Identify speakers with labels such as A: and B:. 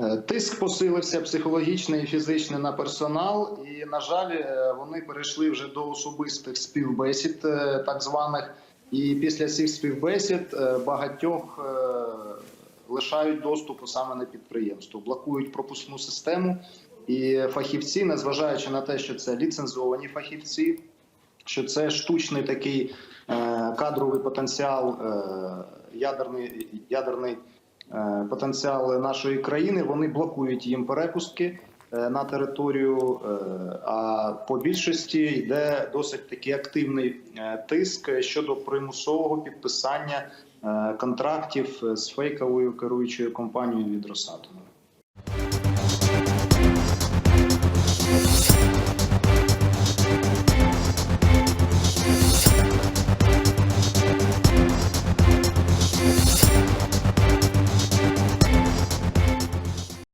A: Е, Тиск посилився психологічний і фізичний на персонал, і на жаль, е, вони перейшли вже до особистих співбесід, е, так званих. І після цих співбесід багатьох лишають доступу саме на підприємство, блокують пропускну систему. І фахівці, незважаючи на те, що це ліцензовані фахівці, що це штучний такий кадровий потенціал, ядерний, ядерний е, потенціал нашої країни. Вони блокують їм перепустки е, на територію. е, А по більшості йде досить такий активний тиск щодо примусового підписання контрактів з фейковою керуючою компанією від Росатому.